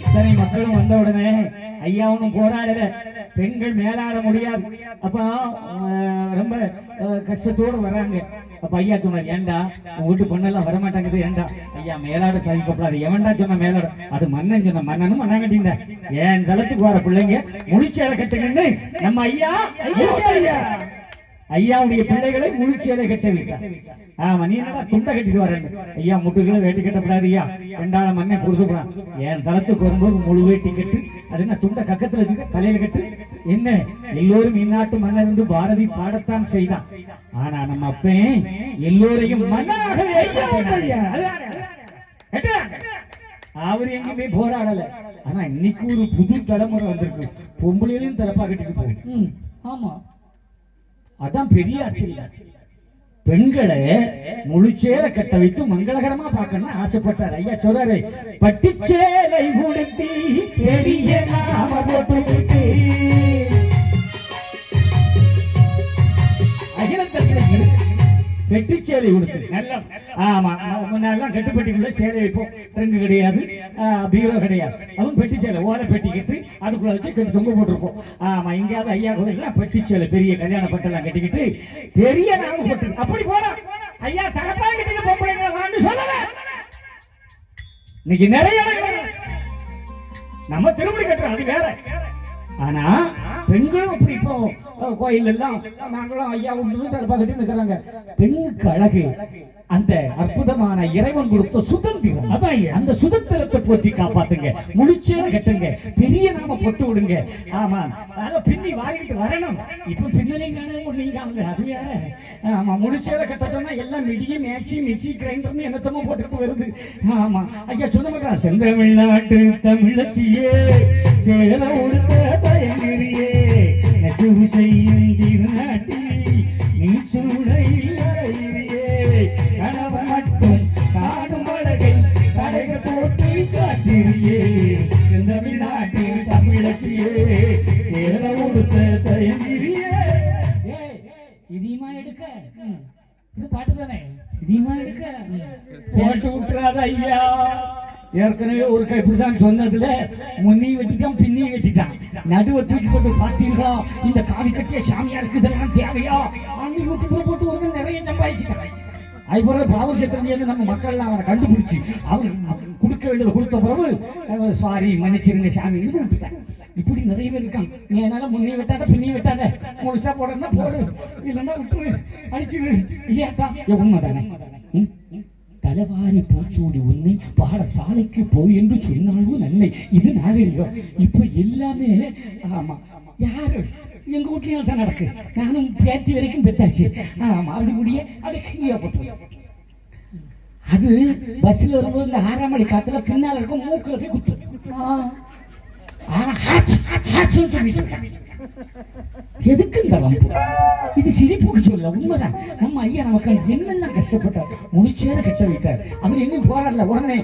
இத்தனை மக்களும் வந்த உடனே ஐயா ஒன்றும் போராடல. பெண்கள் மேலாட முடியாது. அப்ப ரொம்ப கஷ்டத்தோடு வர்றாங்க. அப்ப ஐயா சொன்னார் ஏண்டா? வீட்டு பொண்ணெல்லாம் வரமாட்டாங்குது. ஏண்டா? ஐயா மேலாட சாதிக்கப்படாது எவன்டா சொன்ன மேலாடும் அது மன்னன் சொன்ன மன்னனும் மண்ணா கட்டிங்க என் தளத்துக்கு வர பிள்ளைங்க முடிச்சு இறக்கத்துக்கு நம்ம ஐயா ஐயா. ஐயாவுடைய பிள்ளைகளை முழிச்சேரை கட்ட வைத்தார். ஆமா நீ என்னடா துண்டை கட்டிட்டு வரேன் ஐயா முட்டுகளை வேட்டி கட்டப்படாது ஐயா ரெண்டாள மண்ணை கொடுத்துக்கலாம் என் தளத்துக்கு வரும்போது முழு வேட்டி கட்டு. அது என்ன துண்டை கக்கத்துல வச்சுக்க தலையில கட்டு? என்ன? எல்லோரும் இந்நாட்டு மன்னர் என்று பாரதி பாடத்தான் செய்தான். ஆனா நம்ம அப்பன் எல்லோரையும் மன்னராகவே அவர் எங்கேயுமே போராடல. ஆனா இன்னைக்கு ஒரு புது தலைமுறை வந்திருக்கு. பொம்பளையிலையும் தலைப்பா கட்டிட்டு போகுது. ஆமா. அதான் பெரிய ஆச்சரியம். பெண்களை முழுச்சேர கட்ட வைத்து மங்களகரமா பார்க்கணும்னு ஆசைப்பட்டார். ஐயா சொல்றாரு பட்டுச்சேலை உடுத்தி பெரிய நாம போட்டு வெட்டிச்சேலை உடுத்து. நல்லா ஆமா முன்னெல்லாம் கட்டுப்பட்டிக்குள்ள சேலை வைப்போம். ட்ரங்கு கிடையாது பீரோ கிடையாது. அதுவும் பெட்டிச்சேலை ஓலை பெட்டி கட்டு. அதுக்குள்ள வச்சு கட்டு தொங்க போட்டிருப்போம். ஆமா எங்கேயாவது ஐயா கோயிலாம் பெட்டிச்சேலை பெரிய கல்யாண பட்டெல்லாம் கட்டிக்கிட்டு பெரிய நாம போட்டு அப்படி போனா ஐயா தகப்பா கிட்ட பொம்பளைங்களை வான்னு சொல்லல. இன்னைக்கு நிறைய நம்ம திருப்பி கட்டுறோம் அது வேற. ஆனா பெண்களும் அப்படி இப்போ கோயில் எல்லாம் நாங்களும் ஐயா ஒன்று தரப்பா கட்டி நிற்கிறாங்க பெண்ணுக்கு அழகு. அந்த அற்புதமான இறைவன் கொடுத்த சுதந்திரம். அதான் அந்த சுதந்திரத்தை போற்றி காப்பாத்துங்க. முழிச்சே கட்டுங்க. பெரிய நாம பொட்டு விடுங்க. ஆமா. அத பின்னி வாங்கிட்டு வரணும். இப்ப பின்னலையும் காண ஒன்னையும் காணுங்க அது வேற. ஆமா. முழிச்சேல கட்ட சொன்னா எல்லாம் மிடியும் மேட்சி மிச்சி கிரைண்டர்னு என்னத்தமா போட்டுட்டு வருது. ஆமா. ஐயா சொன்ன மாதிரி செந்தமிழ்நாட்டு தமிழச்சியே சேல உடுத்த நெசுவு செய்யும் செந்தமிழ்நாட்டு தமிழச்சியே சேல உடுத்த இதையுமா எடுக்க. இது பாட்டு தானே? இதையுமா எடுக்க? போட்டு விட்டுறாத ஐயா ஏற்கனவே ஒரு கை இப்படிதான் சொன்னதுல முன்னையும் வெட்டிட்டான் பின்னையும் வெட்டிட்டான். நடுவை தூக்கி போட்டு பார்த்தீங்களா? இந்த காவி கட்டிய சாமியாருக்கு இதெல்லாம் தேவையா? அன்னி யூடியூப்ல போட்டு ஒரு நிறைய சம்பாதிச்சுட்டான். அதுபோல பாவ சத்திரஞ்சேர்ந்து நம்ம மக்கள்லாம் அவனை கண்டுபிடிச்சு அவன் கொடுக்க வேண்டியது கொடுத்த பிறகு சாரி மன்னிச்சிருங்க சாமி. விட்டுட்டான். இப்படி நிறைய பேர் இருக்கான் நீ என்னால முன்னே விட்டாத பின்னே விட்டாத. முழுசா போடுறதா போடு. இல்லைன்னா விட்டு அழிச்சு இல்லையாத்தா? ஏ, உண்மைதானே. ம்? தலைவாரி பூச்சூடி உன்னை பாடசாலைக்கு போய் என்று சொன்னாலும் நன்மை. இது நாகரிகம். இப்ப எல்லாமே ஆமா. யாரு? எங்க வீட்லயும் தான் நடக்கு நானும் பேத்தி வரைக்கும் பெத்தாச்சு. ஆமா அப்படி முடிய அப்படி கீழே போட்டு அது பஸ்ல வரும்போது இந்த ஆறாம் மணி காத்துல பின்னால இருக்கும் மூக்குல போய் குத்து ஆ, ஆனா ஹாச், ஹாச், ஹாச்னு துப்பிட்டு இருக்கான். எதுக்கு இந்த வம்பு இது சிரிப்புக்கு சொல்ல உண்மைதான். நம்ம ஐயா நமக்கு என்னெல்லாம் கஷ்டப்பட்டார்? முடிச்சேர கஷ்ட வைத்தார் அவர் எங்கேயும் போராடல. உடனே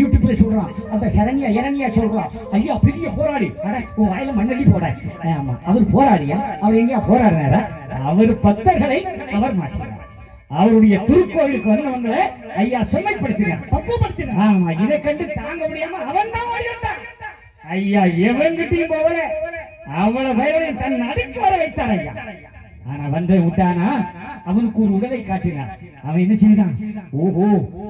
யூடியூப்ல சொல்றான். அந்த சரணியா இரணியா சொல்றான். ஐயா பெரிய போராடி அட உன் வாயில மண்ணடி போட. ஆமா. அவர் போராடியா அவர் எங்கேயா போராடினாரா அவர் பக்தர்களை அவர் மாற்றினார். அவருடைய திருக்கோயிலுக்கு வந்தவங்களை ஐயா செம்மைப்படுத்தினார். பக்குவப்படுத்தினார். ஆமா இதை கண்டு தாங்க முடியாம அவன் தான் ஓடி வந்தான் ஐயா எவங்கிட்டையும் போகல. அவ்வளவு வயலையும் தன் அடிச்சு வர வைத்தார் ஐயா ஆனா வந்து விட்டானா? அவனுக்கு ஒரு உடலை காட்டினான். அவன் என்ன செய்தான்? ஓஹோ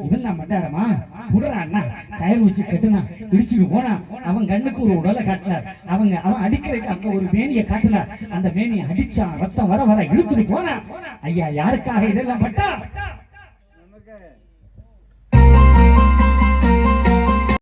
இவன் நான் மட்டாரமா புடுறான்னா? கயிறு வச்சு கட்டுனான். இடிச்சுட்டு போனான். அவன் கண்ணுக்கு ஒரு உடலை காட்டினார். அவங்க அவன் அடிக்கிறதுக்கு அங்க ஒரு மேனியை காட்டினார். அந்த மேனியை அடிச்சான் ரத்தம் வர வர இழுத்துட்டு போனான். ஐயா யாருக்காக இதெல்லாம் பட்டா